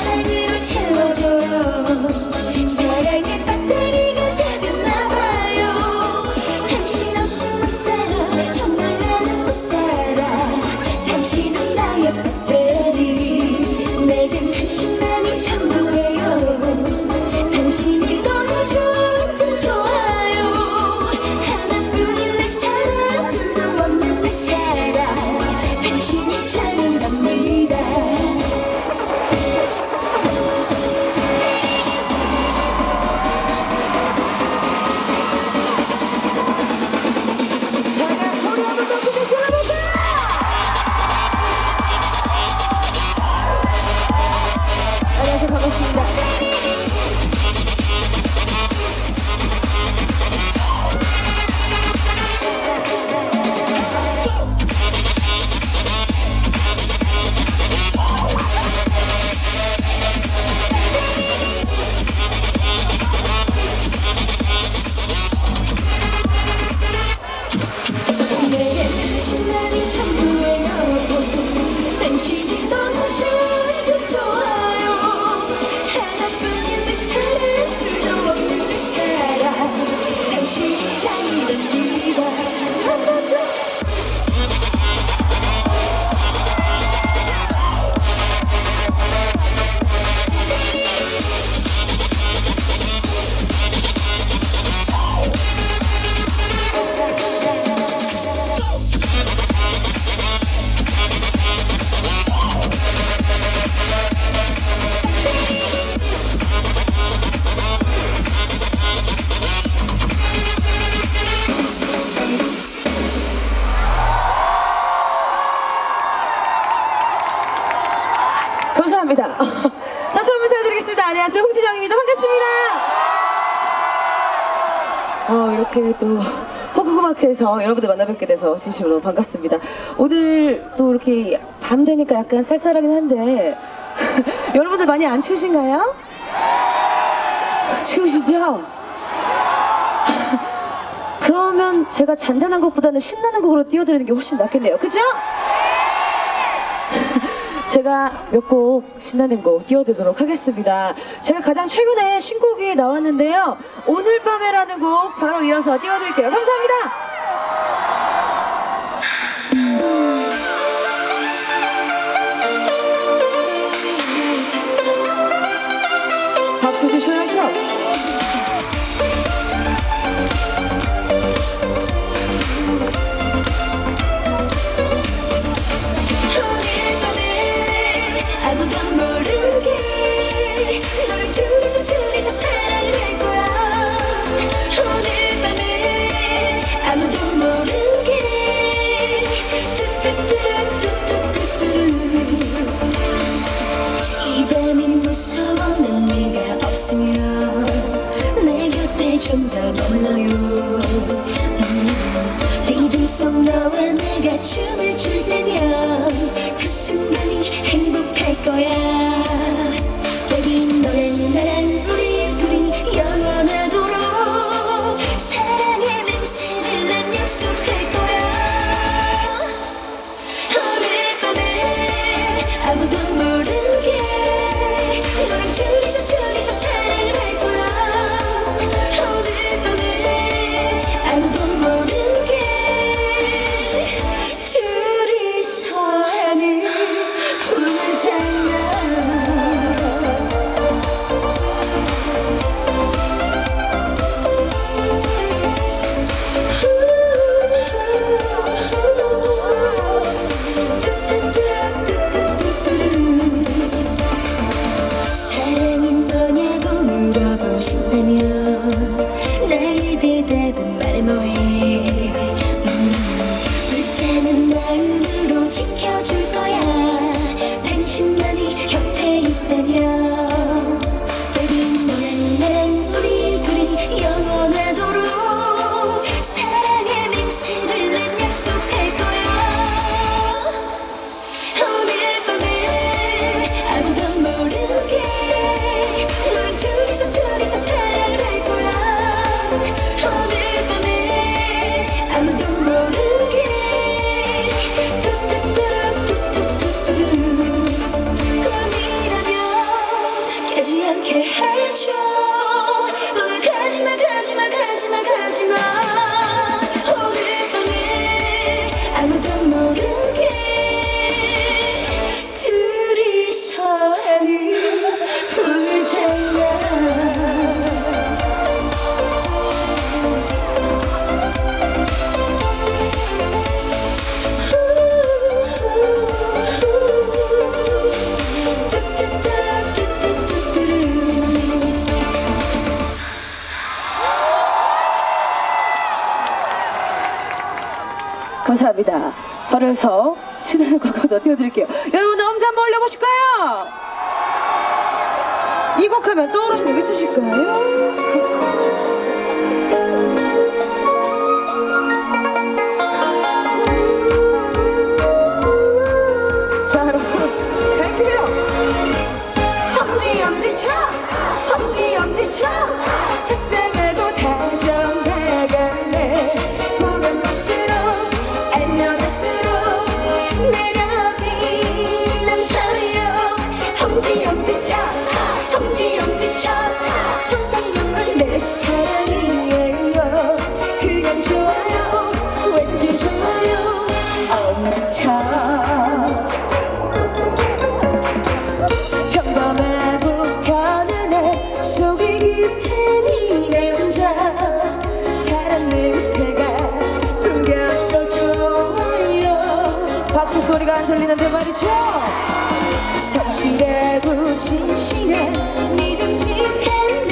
사랑으로 채워줘. 사랑의 감사합니다. 다시 한번 인사드리겠습니다. 안녕하세요. 홍진영입니다. 반갑습니다. 어, 이렇게 또 호구구마크에서 여러분들 만나뵙게 돼서 진심으로 너무 반갑습니다. 오늘 또 이렇게 밤 되니까 약간 쌀쌀하긴 한데 여러분들 많이 안 추우신가요? 추우시죠? 그러면 제가 잔잔한 것보다는 신나는 곡으로 띄워드리는 게 훨씬 낫겠네요. 그죠? 제가 몇 곡 신나는 곡 띄워드리도록 하겠습니다. 제가 가장 최근에 신곡이 나왔는데요. 오늘 밤에라는 곡 바로 이어서 띄워드릴게요. 감사합니다. 내 해서 신나는 곡 하나 띄워드릴게요. 여러분들 엄지 한번 올려보실까요? 이 곡 하면 떠오르시는 거 있으실까요? 자, 여 엄지쳐 엄지 엄지쳐 천상연분. 내 사랑이에요. 그냥 좋아요. 왠지 좋아요. 엄지쳐 평범해 불편한 애 속이 깊은 이 남자 사랑 냄새가 풍겨서 좋아요. 박수 소리가 안 들리는데 말이죠? 성실하고 진실한 믿음직한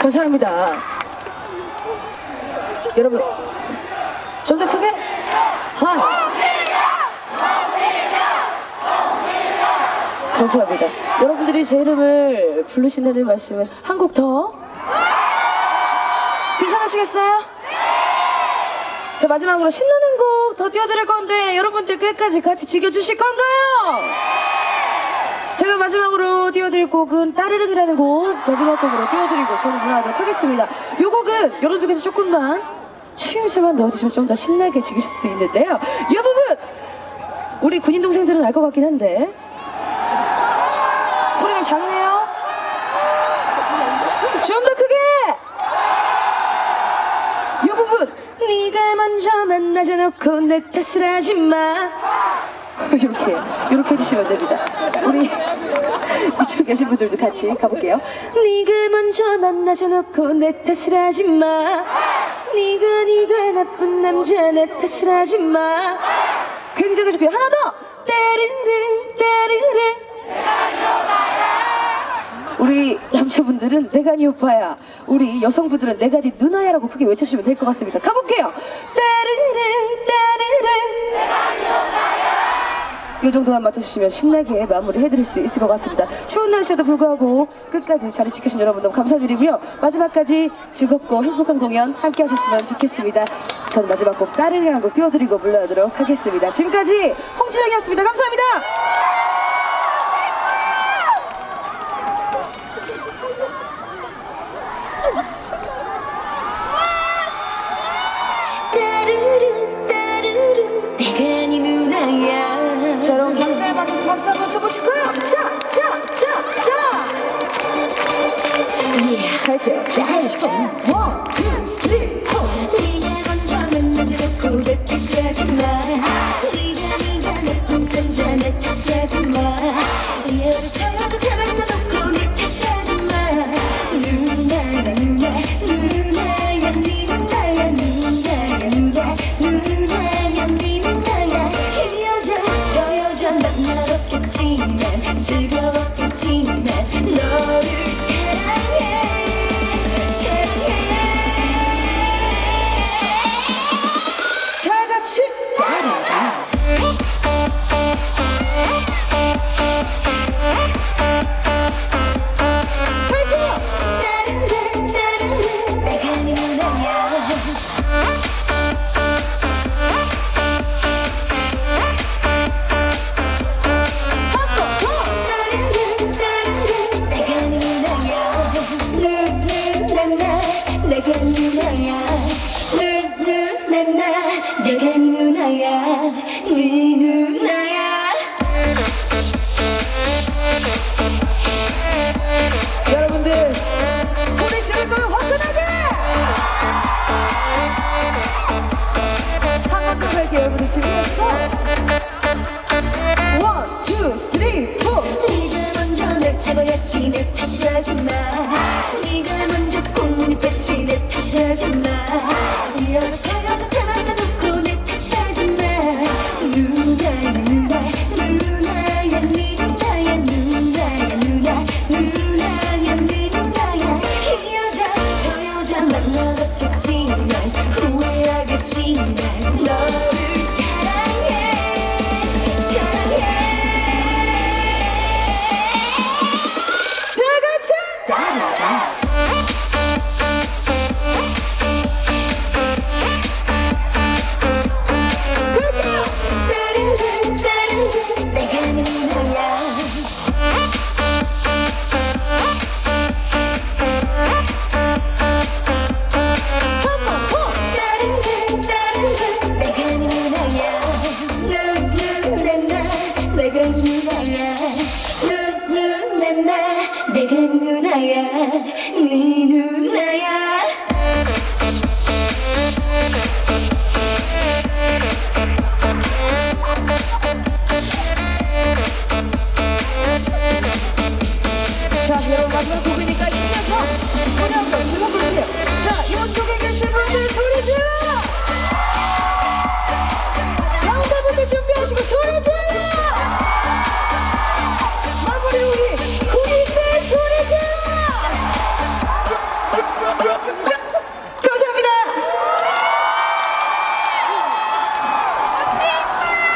감사합니다. 여러분 좀 더 크게? 하 감사합니다. 여러분들이 제 이름을 부르신다는 말씀은 한 곡 더? 괜찮으시겠어요? 자 마지막으로 신나는 곡 더 띄워드릴 건데 여러분들 끝까지 같이 즐겨주실 건가요? 제가 마지막으로 띄워드릴 곡은 따르릉이라는 곡 마지막 곡으로 띄워드리고 손을 문화하도록 하겠습니다. 이 곡은 여러분들께서 조금만 추임새만 넣어주시면 좀 더 신나게 즐기실 수 있는데요. 이 부분 우리 군인 동생들은 알 것 같긴 한데 소리가 작네요. 좀 더 크게. 이 부분 네가 먼저 만나자 놓고 내 탓을 하지 마. 이렇게 이렇게 해주시면 됩니다. 우리 이쪽 계신 분들도 같이 가볼게요. 네가 먼저 만나자 놓고 내 탓을 하지 마. 네가 네가 나쁜 남자 내 탓을 하지 마. 굉장히 좋게 하나 더. 따르릉 따르릉. 우리 남자분들은 내가 네 오빠야. 우리 여성분들은 내가 네 누나야라고 크게 외쳐주시면 될 것 같습니다. 가볼게요. 따르릉 따르릉. 이 정도만 맞춰주시면 신나게 마무리 해드릴 수 있을 것 같습니다. 추운 날씨에도 불구하고 끝까지 자리 지켜주신 여러분 너무 감사드리고요. 마지막까지 즐겁고 행복한 공연 함께 하셨으면 좋겠습니다. 저는 마지막 곡 따르릉 한곡 띄워드리고 물러나도록 하겠습니다. 지금까지 홍진영이었습니다. 감사합니다.